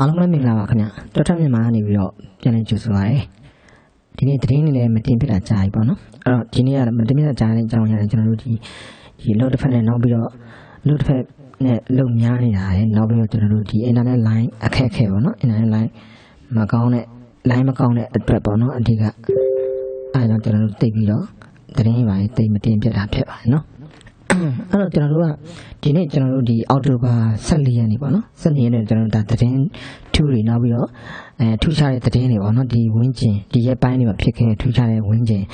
အားလုံးပဲမင်္ဂလာပါခင်ဗျတော်ထက်မြန်မာကနေပြီးတော့ပြန်လည်ကြိုဆိုပါရစေဒီနေ့သတင်းတွေလည်းမတင်ပြတာကြားပြီပေါ့နော်အဲ့တော့ဒီနေ့ကမတင်ပြတာကြားတဲ့အကြောင်းအရာလည်းကျွန်တော်တို့ဒီဒီလို့တစ်ဖက်နဲ့နောက်ပြီးတော့လို့တစ်ဖက်နဲ့လုံများနေတာရယ်နောက်ပြီးတော့ကျွန်တော်တို့ဒီ internet line အခက်အခဲပေါ့နော် internet line မကောင်းတဲ့ line မကောင်းတဲ့အတွက်ပေါ့နော်အဓိကအဲဒါကြောင့်ကျွန်တော်တို့သိပြီးတော့သတင်းပါရင်သိမတင်ပြတာဖြစ်ပါတယ်နော် အဲ့တော့ကျွန်တော်တို့ကဒီနေ့ကျွန်တော်တို့ဒီအောက်တိုဘာ14ရက်နေ့ပေါ့နော်14ရက်နေ့ကျွန်တော်တို့ဒါသတင်းထူတွေနောက်ပြီးတော့အဲထူခြားတဲ့သတင်းတွေပေါ့နော်ဒီဝင်းကျင်ဒီရက်ပိုင်းတွေမှာဖြစ်ခဲ့တဲ့ထူခြားတဲ့ဝင်းကျင်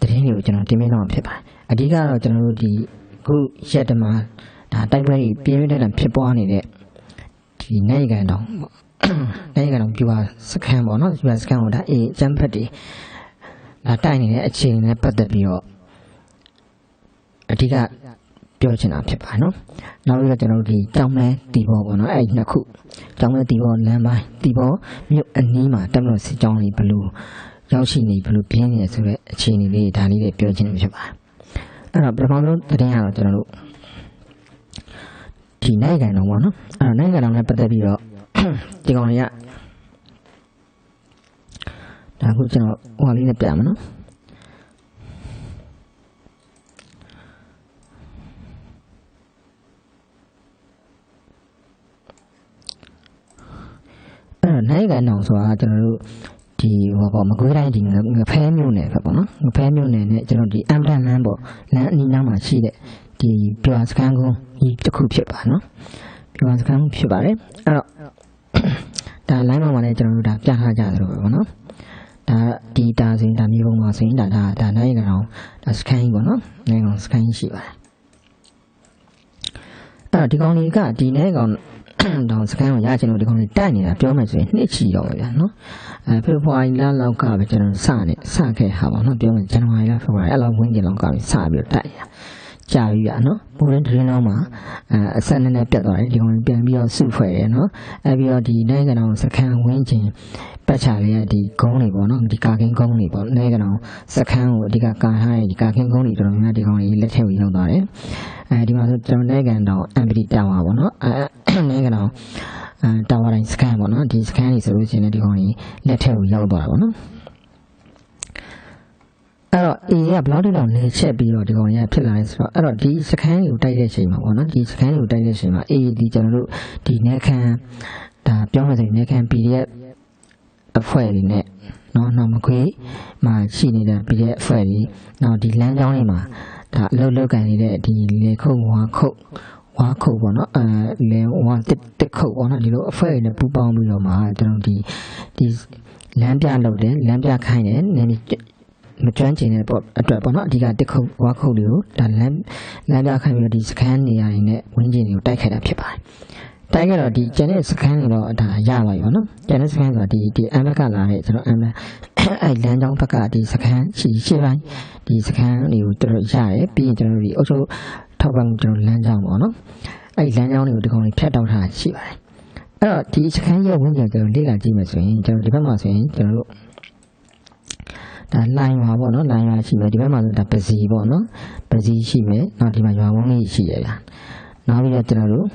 သတင်းတွေကိုကျွန်တော်တင်ပြတော့မှာဖြစ်ပါတယ်အဓိကတော့ကျွန်တော်တို့ဒီအခုရက်တမှာဒါတိုက်ပွဲကြီးပြင်းပြင်းထန်ထန်ဖြစ်ပွားနေတဲ့ဒီနိုင်ကန်တောင်ပေါ့နိုင်ကန်တောင်ပြပါစခန်းပေါ့နော်ပြပါစခန်းကိုဒါအေးအချမ်းဖက်တွေဒါတိုက်နေတဲ့အခြေအနေနဲ့ပတ်သက်ပြီးတော့အဓိက ပြောချင်တာဖြစ်ပါနော်။နောက်ပြီးတော့ကျွန်တော်တို့ဒီကြောင်းမဲတီဘောပေါ့နော်။အဲ့ဒီနှစ်ခုကြောင်းမဲတီဘောလမ်းပိုင်းတီဘောမြို့အနီးမှာတက်မလို့စစ်ကြောင်းလေးဘလို့ရောက်ရှိနေဘလို့ပြင်းနေရဆိုတဲ့အခြေအနေလေးဒါလေးတွေပြောချင်တယ်ဖြစ်ပါတယ်။အဲ့တော့ပထမဆုံးသတင်းကတော့ကျွန်တော်တို့ဒီနိုင်ကန်တော့ပေါ့နော်။အဲ့တော့နိုင်ကန်တော့လည်းပတ်သက်ပြီးတော့ဒီကောင်တွေကဒါအခုကျွန်တော်ဟိုဟာလေးနဲ့ပြမယ်နော်။ အဲ့ တော့နိုင်ကန်အောင်ဆိုတာကျွန်တော်တို့ဒီဟောပေါ့မကွေးတိုင်းဒီငငဖဲမြို့နယ်ပဲပေါ့နော်ငဖဲမြို့နယ်နဲ့ကျွန်တော်ဒီအမ်တန်လမ်းပေါ့လမ်းအနီးနားမှာရှိတဲ့ဒီပြွာစကန်ကုန်းဒီတစ်ခုဖြစ်ပါနော်ပြွာစကန်ကုန်းဖြစ်ပါတယ်အဲ့တော့ဒါလိုင်းပေါ်မှာလည်းကျွန်တော်တို့ဒါပြထားကြသလိုပဲပေါ့နော်ဒါဒီတာစင်ဒါမြေပုံမှာဆိုရင်ဒါဒါဒါနိုင်ကန်အောင်ဒါစကန်ပေါ့နော်နိုင်ကန်စကန်ရှိပါတယ်အဲ့တော့ဒီကောင်လေးကဒီနိုင်ကောင် တောင်စကန်ကိုရချင်လို့ဒီကောင်လေးတိုက်နေတာပြောမယ်ဆိုရင်နှစ်ချီတော့ပဲဗျာနော်အဲဖေဖော်ဝါရီလလောက်ကပဲကျွန်တော်စနေစခဲ့ဟာပါနော်ပြောမယ်ဇန်နဝါရီလဖေဖော်ဝါရီအဲ့လောက်ဝန်းကျင်လောက်ကပဲစပြီးတော့တိုက်နေတာ ကြာပြီဗျာနော်ပုံရင်းတင်းတော့မှာအဲအဆက်နဲ့နဲ့ပြတ်သွားတယ်ဒီကောင်လေးပြန်ပြီးတော့စုဖွဲ့တယ်နော်အဲပြီးတော့ဒီနိုင်ငံတော်စကန်ဝန်းကျင်ပတ်ချလေးကဒီကုန်းတွေပေါ့နော်ဒီကာကင်းကုန်းတွေပေါ့နိုင်ငံတော်စကန်ကိုအဓိကကာထားတဲ့ဒီကာကင်းကုန်းတွေတော်တော်များများဒီကောင်လေးလက်ထက်ကိုရောက်သွားတယ်အဲဒီမှာဆိုကျွန်တော်နိုင်ငံတော်အမ်ပီတာဝါပေါ့နော်အဲနိုင်ငံတော်အဲတာဝါတိုင်းစကန်ပေါ့နော်ဒီစကန်တွေဆိုလို့ရှိရင်ဒီကောင်လေးလက်ထက်ကိုရောက်သွားတာပေါ့နော် အဲ့တော့ A ကဘယ်လောက်တိတော့နေချက်ပြီးတော့ဒီကောင်ကြီးကဖြစ်လာလဲဆိုတော့အဲ့တော့ဒီစခန်းကိုတိုက်တဲ့အချိန်မှာပေါ့နော်ဒီစခန်းကိုတိုက်တဲ့အချိန်မှာ A ဒီကျွန်တော်တို့ဒီနေခမ်းဒါပြောမှဆိုရင်နေခမ်း PDF အဖွဲ့တွေနဲ့နော်နောက်မခွေးမှာရှိနေတဲ့ PDF အဖွဲ့တွေနောက်ဒီလမ်းကြောင်းတွေမှာဒါအလုပ်လုပ်ကန်နေတဲ့ဒီလေခုတ်ဝါခုတ်ဝါခုတ်ပေါ့နော်အဲလေဝါတစ်တစ်ခုတ်ပေါ့နော်ဒီလိုအဖွဲ့တွေနဲ့ပူးပေါင်းပြီးတော့မှကျွန်တော်ဒီဒီလမ်းပြလုပ်တယ်လမ်းပြခိုင်းတယ်နည်းနည်း မကျွမ်းကျင်တဲ့ပေါ့အတွက်ပေါ့နော်အဓိကတစ်ခုတ်ဝါခုတ်တွေကိုဒါလမ်းလမ်းပြခိုင်းပြီးတော့ဒီစခန်းနေရာတွေနဲ့ဝင်းကျင်တွေကိုတိုက်ခိုက်တာဖြစ်ပါတယ်တိုက်ခဲ့တော့ဒီကျန်တဲ့စခန်းတွေတော့ဒါရပါပြီပေါ့နော်ကျန်တဲ့စခန်းဆိုတာဒီဒီအမ်ဘက်ကလာတဲ့ကျွန်တော်အမ်ဘက်အဲ့လမ်းကြောင်းဘက်ကဒီစခန်းရှိရှိပိုင်းဒီစခန်းတွေကိုတော်တော်ရတယ်ပြီးရင်ကျွန်တော်တို့ဒီအုပ်ချုပ်ထောက်ပံ့ကျွန်တော်လမ်းကြောင်းပေါ့နော်အဲ့လမ်းကြောင်းတွေကိုဒီကောင်တွေဖြတ်တောက်ထားရှိပါတယ်အဲ့တော့ဒီစခန်းရဲ့ဝင်းကျင်ကျွန်တော်လေ့လာကြည့်မယ်ဆိုရင်ကျွန်တော်ဒီဘက်မှာဆိုရင်ကျွန်တော်တို့ ဒါလိုင်းပါပေါ့နော်လိုင်းပါရှိမယ်ဒီဘက်မှာဆိုဒါပစီပေါ့နော်ပစီရှိမယ်နောက်ဒီမှာရွာဝန်းလေးရှိရဗျာနောက်ပြီးတော့ကျွန်တော်တို့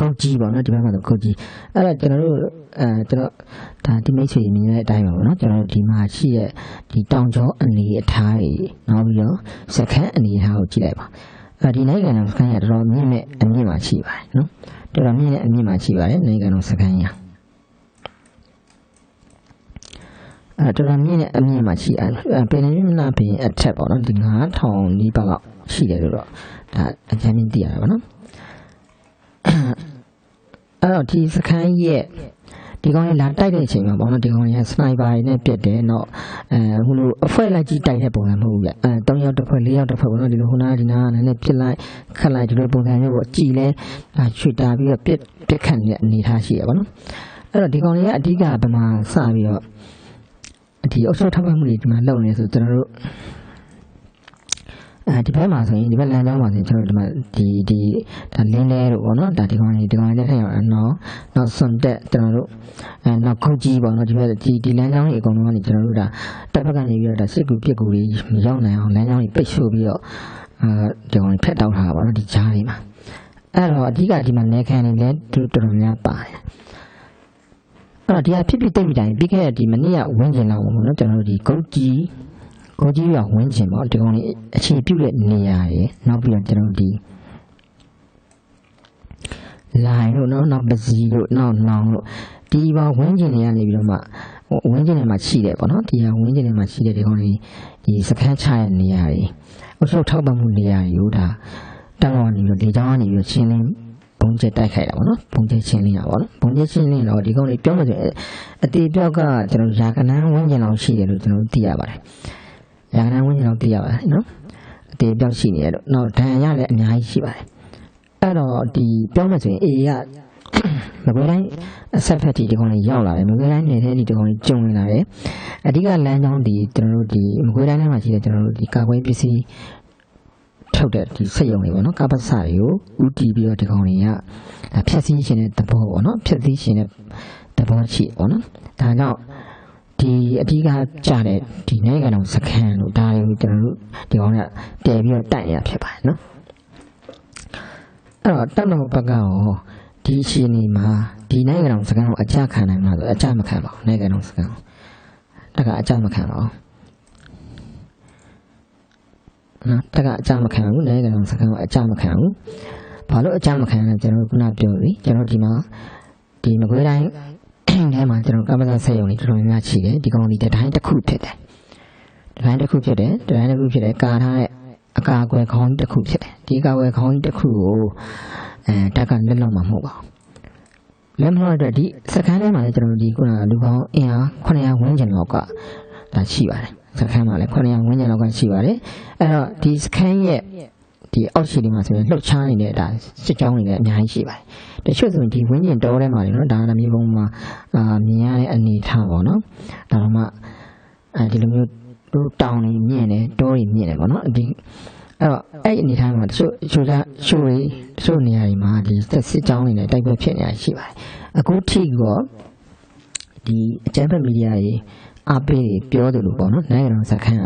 ကောက်ကြီးပေါ့နော်ဒီဘက်မှာဆိုကောက်ကြီးအဲ့တော့ကျွန်တော်တို့အဲကျွန်တော်ဒါဒီမိတ်ဆွေမြင်တဲ့အတိုင်းပါပေါ့နော်ကျွန်တော်တို့ဒီမှာရှိတဲ့ဒီတောင်ကျောအနေအထားတွေနောက်ပြီးတော့စခန်းအနေအထားကိုကြည့်လိုက်ပါအဲဒီနိုင်ငံတော်စခန်းရတော်တော်မြင့်မဲ့အမြင့်မှာရှိပါတယ်နော်တော်တော်မြင့်တဲ့အမြင့်မှာရှိပါတယ်နိုင်ငံတော်စခန်းရ အဲတော်တော်မြင့်တဲ့အမြင့်မှာရှိအဲပင်နေမနာပင်အထက်ပေါ့နော်ဒီ9000နီးပါးလောက်ရှိတယ်လို့တော့ဒါအကြမ်းမြင့်သိရတာပေါ့နော်အဲ့တော့ဒီစခန်းရဲ့ဒီကောင်ကြီးလာတိုက်တဲ့အချိန်မှာပေါ့နော်ဒီကောင်ကြီးစနိုက်ပါတွေနဲ့ပြတ်တယ်တော့အဲဟိုလိုအဖွဲလိုက်ကြီးတိုက်တဲ့ပုံစံမဟုတ်ဘူးလေအဲ၃ယောက်တစ်ဖွဲ့၄ယောက်တစ်ဖွဲ့ပေါ့နော်ဒီလိုဟိုနာဒီနာကလည်းပြစ်လိုက်ခတ်လိုက်ဒီလိုပုံစံမျိုးပေါ့ကြည်လဲချွေတာပြီးတော့ပြစ်ပြစ်ခတ်နေတဲ့အနေထားရှိရပါတော့အဲ့တော့ဒီကောင်ကြီးကအဓိကဗမာစပြီးတော့ ဒီအုပ်ချုပ်ထောက်ပံ့မှုတွေဒီမှာလုပ်နေဆိုကျွန်တော်တို့အဲဒီဘက်မှာဆိုရင်ဒီဘက်လမ်းကြောင်းမှာဆိုရင်ကျွန်တော်တို့ဒီမှာဒီဒီဒါလင်းလဲတို့ပေါ့နော်ဒါဒီကောင်ကြီးဒီကောင်ကြီးတက်ရအောင်နော်နောက်စွန်တက်ကျွန်တော်တို့အဲနောက်ခုတ်ကြီးပေါ့နော်ဒီဘက်ဒီဒီလမ်းကြောင်းကြီးအကုန်လုံးကနေကျွန်တော်တို့ဒါတက်ဘက်ကနေပြီးတော့ဒါစစ်ကူပြစ်ကူတွေမရောက်နိုင်အောင်လမ်းကြောင်းကြီးပိတ်ဆို့ပြီးတော့အဲဒီကောင်ကြီးဖက်တောက်ထားတာပေါ့နော်ဒီကြားလေးမှာအဲ့တော့အဓိကဒီမှာနေခံနေလဲတော်တော်များပါတယ် အဲ့တော့ဒီဟာဖြစ်ဖြစ်တိတ်ပြီးတိုင်းပြီးခဲ့တဲ့ဒီမနေ့ကဝင်းကျင်လောက်ပေါ့နော်ကျွန်တော်တို့ဒီကုတ်ကြီးကုတ်ကြီးရဝင်းကျင်ပေါ့ဒီကောင်လေးအခြေပြုတဲ့နေရာရယ်နောက်ပြီးတော့ကျွန်တော်တို့ဒီလိုင်းတို့နော်နောက်ပစီတို့နောက်နောင်တို့ဒီပါဝင်းကျင်တွေကနေပြီးတော့မှဝင်းကျင်တွေမှာရှိတယ်ပေါ့နော်ဒီဟာဝင်းကျင်တွေမှာရှိတဲ့ဒီကောင်လေးဒီစခန်းချတဲ့နေရာတွေအုပ်ချုပ်ထောက်ပံ့မှုနေရာတွေကိုဒါတောင်းနေပြီးတော့ဒီကြောင်းကနေပြီးတော့ရှင်းလင်းဘုံ ကျက်တိုက်ခိုက်တာပေါ့နော်ဘုံကျက်ရှင်းလင်းတာပေါ့နော်ဘုံကျက်ရှင်းလင်းတော့ဒီကောင်လေးပြောမှဆိုရင်အတီပြောက်ကကျွန်တော်ရာကနန်းဝင်းကျင်လောက်ရှိတယ်လို့ကျွန်တော်သိရပါတယ်ရာကနန်းဝင်းကျင်လောက်သိရပါတယ်နော်အတီပြောက်ရှိနေတယ်လို့နောက်ဒဏ်ရာလည်းအများကြီးရှိပါတယ်အဲ့တော့ဒီပြောမှဆိုရင်အေကမကွေးတိုင်းအဆက်ဖက်တီဒီကောင်လေးရောက်လာတယ်မကွေးတိုင်းနေတဲ့ဒီဒီကောင်လေးကျုံလာတယ်အဓိကလမ်းကြောင်းဒီကျွန်တော်တို့ဒီမကွေးတိုင်းထဲမှာရှိတဲ့ကျွန်တော်တို့ဒီကာကွယ်ပစ္စည်း ထုတ်တဲ့ဒီစက်ရုံတွေပေါ့နော်ကပ္ပစတွေကိုဥတီပြီးတော့ဒီကောင်တွေကဖြတ်စည်းရှင်တဲ့သဘောပေါ့နော်ဖြတ်စည်းရှင်တဲ့သဘောရှိပေါ့နော်ဒါကြောင့်ဒီအဓိကကြတဲ့ဒီနိုင်ငံတော်စခန်းလို့ဒါတွေကိုကျွန်တော်တို့ဒီကောင်ကတည်ပြီးတော့တိုက်ရဖြစ်ပါတယ်နော်အဲ့တော့တက်တော်ဘက်ကရောဒီရှင်နေမှာဒီနိုင်ငံတော်စခန်းကိုအကြခံနိုင်မှာဆိုအကြမခံပါဘူးနိုင်ငံတော်စခန်းကိုတကအကြမခံပါဘူး နော်တကအကြမခံဘူးနိုင်ငံတော်စခန်းကိုအကြမခံဘူးဘာလို့အကြမခံလဲကျွန်တော်ခုနပြောပြီကျွန်တော်ဒီမှာဒီမကွေးတိုင်းထဲမှာကျွန်တော်ကမ္ဘာဆက်ရုံတွေတော်တော်များများရှိတယ်ဒီကောင်ဒီတိုင်းတစ်ခုဖြစ်တယ်တိုင်းတစ်ခုဖြစ်တယ်တိုင်းတစ်ခုဖြစ်တယ်ကာထားတဲ့အကာအကွယ်ခေါင်းတစ်ခုဖြစ်တယ်ဒီအကာအကွယ်ခေါင်းတစ်ခုကိုအဲတက်ကလက်လောက်မှာမဟုတ်ပါဘူးလက်မလောက်တဲ့ဒီစခန်းထဲမှာလည်းကျွန်တော်ဒီခုနကလူပေါင်းအင်အား900ဝန်းကျင်လောက်ကဒါရှိပါတယ် စခန်းမှာလည်း900ဝန်းကျင်လောက်ကရှိပါတယ်အဲ့တော့ဒီစခန်းရဲ့ဒီအောက်ရှိနေမှာဆိုရင်လှုပ်ရှားနေတဲ့ဒါစစ်ကြောင်းတွေလည်းအများကြီးရှိပါတယ်တချို့ဆိုရင်ဒီဝင်းကျင်တောထဲမှာလေနော်ဒါကမြေပုံမှာအာမြင်ရတဲ့အနေထားပေါ့နော်ဒါတော့မှအဲဒီလိုမျိုးတို့တောင်တွေမြင့်တယ်တောတွေမြင့်တယ်ပေါ့နော်ဒီအဲ့တော့အဲ့ဒီအနေထားမှာတချို့ချိုးကြချိုးတွေတချို့နေရာတွေမှာဒီစစ်စစ်ကြောင်းတွေနဲ့တိုက်ပွဲဖြစ်နေတာရှိပါတယ်အခုထိကောဒီအကြမ်းဖက်မီဒီယာတွေ အပေးတွေပြောတယ်လို့ပေါ့နော်နိုင်ငံတော်စခန်းက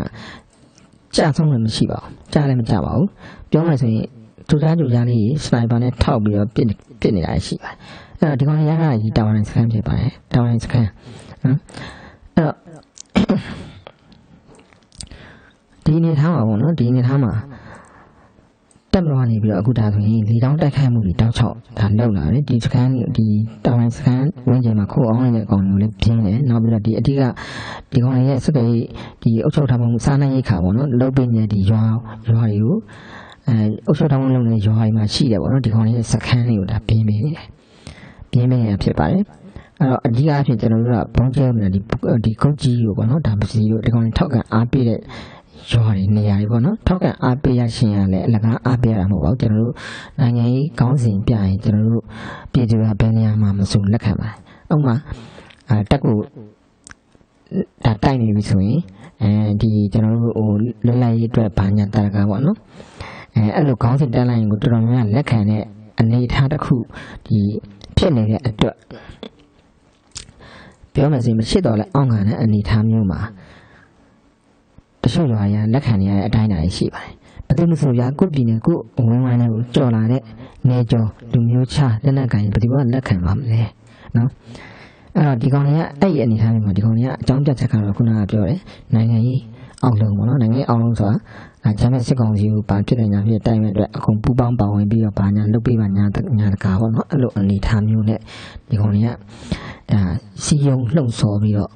ကြာဆုံးလည်းမရှိပါဘူးကြာလည်းမကြပါဘူးပြောမှဆိုရင်သူသားသူသားလေးစနိုက်ပါနဲ့ထောက်ပြီးတော့ပစ်ပစ်နေတာရှိပါတယ်အဲ့တော့ဒီကောင်ရကကြီးတာဝန်စခန်းဖြစ်ပါတယ်တာဝန်စခန်းနော်အဲ့တော့ဒီနေထားမှာပေါ့နော်ဒီနေထားမှာ တက်မလို့နေပြီးတော့အခုဒါဆိုရင်လေတောင်းတိုက်ခိုက်မှုတွေတောက်ချောက်ဒါလောက်လာတယ်ဒီစကန်ဒီတောင်စကန်ဝင်းကျင်မှာခိုးအောင်နေတဲ့ကောင်မျိုးလေးပြင်းတယ်နောက်ပြီးတော့ဒီအတိကဒီကောင်ရဲ့စတဲ့ဒီအုပ်ချုပ်ထားမှုစားနိုင်ရိတ်ခါပေါ့နော်လုတ်ပင်းနေတဲ့ဒီရွာရွာတွေကိုအဲအုပ်ချုပ်ထားမှုလုပ်နေတဲ့ရွာတွေမှာရှိတယ်ပေါ့နော်ဒီကောင်ရဲ့စကန်တွေကိုဒါပြင်းပေးနေတယ်ပြင်းပေးရဖြစ်ပါတယ်အဲ့တော့အဓိကအဖြစ်ကျွန်တော်တို့ကဘုံကျဲနေဒီဒီကုတ်ကြီးကိုပေါ့နော်ဒါပစီကိုဒီကောင်ထောက်ကအားပေးတဲ့ ရွာတွေနေရာတွေပေါ့နော်ထောက်ကန်အားပေးရရှင်ရလဲအလကားအားပေးရတာမဟုတ်ပါဘူးကျွန်တော်တို့နိုင်ငံရေးကောင်းစဉ်ပြရင်ကျွန်တော်တို့ပြည်သူကဘယ်နေရာမှာမဆိုလက်ခံပါတယ်ဥပမာအဲတက်ကိုဒါတိုက်နေပြီဆိုရင်အဲဒီကျွန်တော်တို့ဟိုလွတ်လပ်ရေးအတွက်ဘာညာတာကားပေါ့နော်အဲအဲ့လိုကောင်းစဉ်တက်လိုက်ရင်ကိုတော်တော်များများလက်ခံတဲ့အနေအထားတစ်ခုဒီဖြစ်နေတဲ့အတွက်ပြောမယ်ဆိုရင်မရှိတော့လဲအောင့်ခံတဲ့အနေအထားမျိုးမှာ တချို့ရွာရလက်ခံနေရတဲ့အတိုင်းအတာရှိပါတယ်။ဘယ်သူမှဆိုရကိုပြည်နယ်ကိုဝင်းဝိုင်းနဲ့ကိုကြော်လာတဲ့နေကျော်လူမျိုးခြားလက်နက်ကင်ဘယ်သူကလက်ခံပါမလဲနော်။အဲ့တော့ဒီကောင်တွေကအဲ့ဒီအနေထားမျိုးမှာဒီကောင်တွေကအကြောင်းပြချက်ကတော့ခုနကပြောတယ်နိုင်ငံရေးအောင်လုံးပေါ့နော်နိုင်ငံရေးအောင်လုံးဆိုတာအဲဂျမ်းမဲ့စစ်ကောင်စီကိုပါဖြစ်တဲ့ညာဖြစ်တိုင်မဲ့အတွက်အကုန်ပူပေါင်းပါဝင်ပြီးတော့ဘာညာလုပ်ပေးပါညာညာတကာပေါ့နော်အဲ့လိုအနေထားမျိုးနဲ့ဒီကောင်တွေကဒါစီယုံလှုပ်ဆော်ပြီးတော့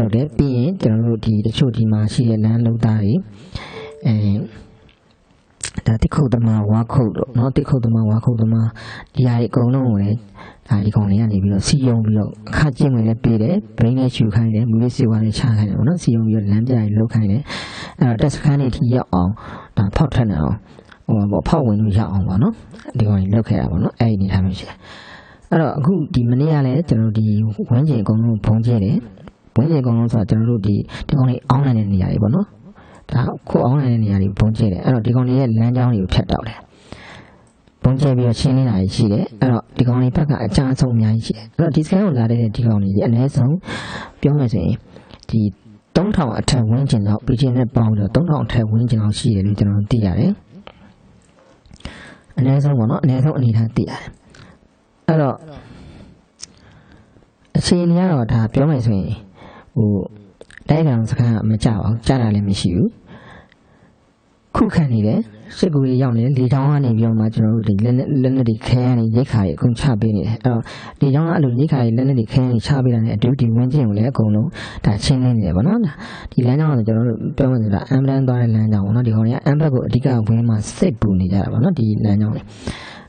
လုပ်တယ်ပြီးရင်ကျွန်တော်တို့ဒီတချို့ဒီမှာရှိတဲ့လမ်းလုံးသားတွေအဲဒါတိခုတ်သမားဝါခုတ်တော့เนาะတိခုတ်သမားဝါခုတ်သမားဒီဟာတွေအကုန်လုံးကိုလည်းဒါဒီကောင်တွေကနေပြီးတော့စီယုံပြီးတော့အခါကျင့်ဝင်လည်းပေးတယ်ဘရင်းနဲ့ရှူခိုင်းတယ်မူလေးစီဝါလည်းချခိုင်းတယ်ပေါ့နော်စီယုံပြီးတော့လမ်းပြရင်လှုပ်ခိုင်းတယ်အဲ့တော့တက်စခန်းတွေထိရောက်အောင်ဒါဖောက်ထွက်နေအောင်ဟိုပေါ့ဖောက်ဝင်လို့ရအောင်ပေါ့နော်ဒီကောင်တွေလှုပ်ခဲ့တာပေါ့နော်အဲ့ဒီအနေထားမျိုးရှိတယ်အဲ့တော့အခုဒီမနေ့ကလည်းကျွန်တော်ဒီဝန်းကျင်အကုန်လုံးဖုံးကျဲတယ် ဘုံကျဲအကုန်လုံးဆိုတာကျွန်တော်တို့ဒီဒီကောင်လေးအောင်းနိုင်တဲ့နေရာတွေပေါ့နော်ဒါခုအောင်းနိုင်တဲ့နေရာတွေဘုံကျဲတယ်အဲ့တော့ဒီကောင်လေးရဲ့လမ်းကြောင်းတွေကိုဖြတ်တော့တယ်ဘုံကျဲပြီးတော့ရှင်းနေတာရှိတယ်အဲ့တော့ဒီကောင်လေးဘက်ကအကြအဆုံးအများကြီးရှိတယ်အဲ့တော့ဒီစကန်ကိုလာတဲ့ဒီကောင်လေးဒီအနည်းဆုံးပြောမယ်ဆိုရင်ဒီ3000အထက်ဝန်းကျင်တော့ပြည်ချင်းနဲ့ပေါင်းပြီးတော့3000အထက်ဝန်းကျင်လောက်ရှိတယ်လို့ကျွန်တော်သိရတယ်အနည်းဆုံးပေါ့နော်အနည်းဆုံးအနေထားသိရတယ်အဲ့တော့အခြေအနေကတော့ဒါပြောမယ်ဆိုရင် ဟိုတိုက်ကောင်စခန်းကမကြောက်အောင်ကြားတာလည်းမရှိဘူးခုခံနေတယ်စစ်ကူတွေရောက်နေတယ်လေချောင်းကနေပြီးတော့မှကျွန်တော်တို့ဒီလက်လက်လက်လက်တွေခဲရနေရိတ်ခါတွေအကုန်ချပေးနေတယ်အဲ့တော့လေချောင်းကအဲ့လိုရိတ်ခါတွေလက်လက်တွေခဲရနေချပေးတာနဲ့အတူဒီဝင်းချင်းကိုလည်းအကုန်လုံးဒါချင်းလင်းနေတယ်ဗောနော်ဒါဒီလမ်းကြောင်းကကျွန်တော်တို့ပြောမှဆိုတာအမ်ဘလန်သွားတဲ့လမ်းကြောင်းဗောနော်ဒီကောင်တွေကအမ်ဘက်ကိုအဓိကဝင်းမှာစိတ်ပူနေကြတာဗောနော်ဒီလမ်းကြောင်းတွေ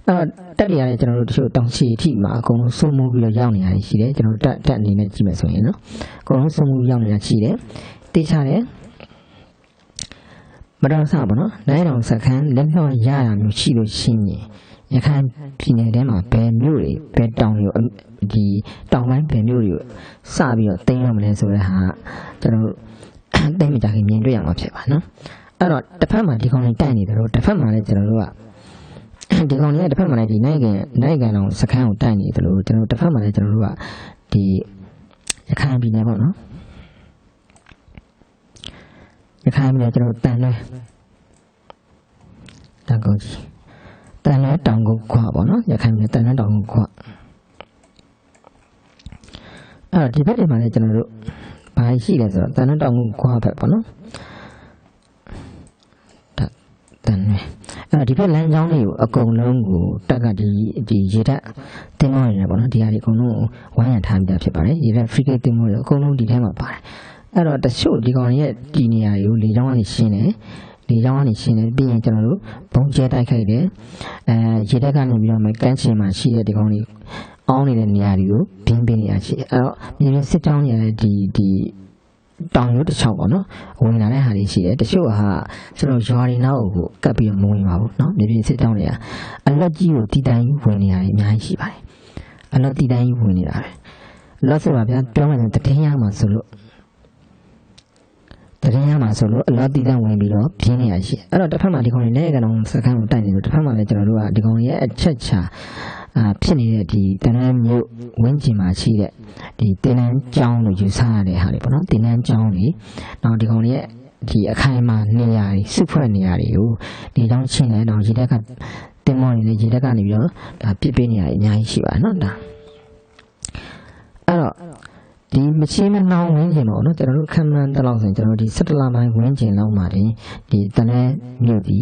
အဲ့တော့တက်တွေရတယ်ကျွန်တော်တို့တချို့တောင်ချီအထိမှာအကုန်လုံးစိုးမိုးပြီးတော့ရောက်နေရတယ်ရှိတယ်ကျွန်တော်တို့တက်တက်အနေနဲ့ကြည့်မယ်ဆိုရင်နော်အကုန်လုံးစိုးမိုးရောက်နေတာရှိတယ်တေးချတယ်မတော်ဆပါနော်နိုင်တော်စခန်းလက်မြောက်ရရမျိုးရှိလို့ရှိရင်ရခိုင်ပြည်နယ်ထဲမှာဘယ်မြို့တွေဘယ်တောင်တွေဒီတောင်ပိုင်းဘယ်မြို့တွေကိုစပြီးတော့တင်းရမလဲဆိုတဲ့ဟာကျွန်တော်တို့တိတ်မကြခင်မြင်တွေ့ရမှာဖြစ်ပါနော်အဲ့တော့တစ်ဖက်မှာဒီကောင်လေးတိုက်နေတယ်လို့တစ်ဖက်မှာလည်းကျွန်တော်တို့က ဒီကောင်လေးတစ်ဖက်မှာလည်းဒီနိုင်ငံနိုင်ငံတော်စခန်းကိုတိုက်နေတယ်လို့ကျွန်တော်တစ်ဖက်မှာလည်းကျွန်တော်တို့ကဒီရခိုင်ပြည်နယ်ပေါ့နော်ရခိုင်ပြည်နယ်ကျွန်တော်တန်လွဲတန်ကုန်ကြီးတန်လွဲတောင်ကုန်းခွပေါ့နော်ရခိုင်ပြည်နယ်တန်လွဲတောင်ကုန်းခွအဲ့တော့ဒီဘက်တွေမှာလည်းကျွန်တော်တို့ဘာရှိလဲဆိုတော့တန်လွဲတောင်ကုန်းခွဘက်ပေါ့နော်ဒါတန်လွဲ အဲ့တော့ဒီဘက်လမ်းကြောင်းတွေကိုအကုန်လုံးကိုတက်ကဒီဒီရေတပ်တင်မောနေတယ်ပေါ့နော်ဒီဟာဒီအကုန်လုံးကိုဝိုင်းရံထားပြီးသားဖြစ်ပါတယ်ရေတပ် frigate တင်မောတွေအကုန်လုံးဒီထဲမှာပါတယ်အဲ့တော့တချို့ဒီကောင်ရဲ့ဒီနေရာတွေကိုလေချောင်းကနေရှင်းတယ်လေချောင်းကနေရှင်းတယ်ပြီးရင်ကျွန်တော်တို့ဘုံကျဲတိုက်ခိုက်တယ်အဲရေတက်ကနေပြီးတော့မကန်းချင်မှာရှိတဲ့ဒီကောင်တွေအောင်းနေတဲ့နေရာတွေကိုဘင်းဘင်းနေရာရှိတယ်အဲ့တော့မြေပြင်စစ်တောင်းနေရတဲ့ဒီဒီ တောင်ရိုးတစ်ချောင်းပေါ့နော်ဝင်လာတဲ့ဟာတွေရှိတယ်တချို့ဟာကျွန်တော်ရွာတွေနောက်ကိုကပ်ပြီးတော့မဝင်ပါဘူးနော်မြေပြင်စစ်တောင်းနေရအလက်ကြီးကိုတီတိုင်ဝင်နေရတယ်အများကြီးရှိပါတယ်အလက်တီတိုင်ဝင်နေတာပဲလက်ဆိုပါဗျာပြောမှဆိုတည်င်းရမှာဆိုလို့တရင်ရမှာဆိုလို့အလားတည်တံ့ဝင်ပြီးတော့ပြင်းနေရရှိတယ်အဲ့တော့တစ်ဖက်မှာဒီကောင်တွေနဲ့ကောင်စကန်ကိုတိုက်နေလို့တစ်ဖက်မှာလည်းကျွန်တော်တို့ကဒီကောင်တွေရဲ့အချက်ချာ အာဖြစ်နေတဲ့ဒီတနန်းမျိုးဝင်းကျင်မှာရှိတဲ့ဒီတင်နန်းကျောင်းလို့ယူဆရတဲ့ဟာတွေပေါ့နော်တင်နန်းကျောင်းတွေနောက်ဒီကောင်တွေရဲ့ဒီအခိုင်အမာနေရာတွေစုဖွဲ့နေရာတွေကိုဒီကျောင်းချင်းလဲတော့ရေတက်ကတင်မောနေလေရေတက်ကနေပြီးတော့ဒါပြစ်ပေးနေရအများကြီးရှိပါနော်ဒါအဲ့တော့ဒီမချင်းမနှောင်းဝင်းကျင်ပေါ့နော်ကျွန်တော်တို့ခံမှန်းတဲ့လောက်ဆိုရင်ကျွန်တော်တို့ဒီ17လပိုင်းဝင်းကျင်လောက်မှာတင်ဒီတန်တဲ့မြို့ဒီ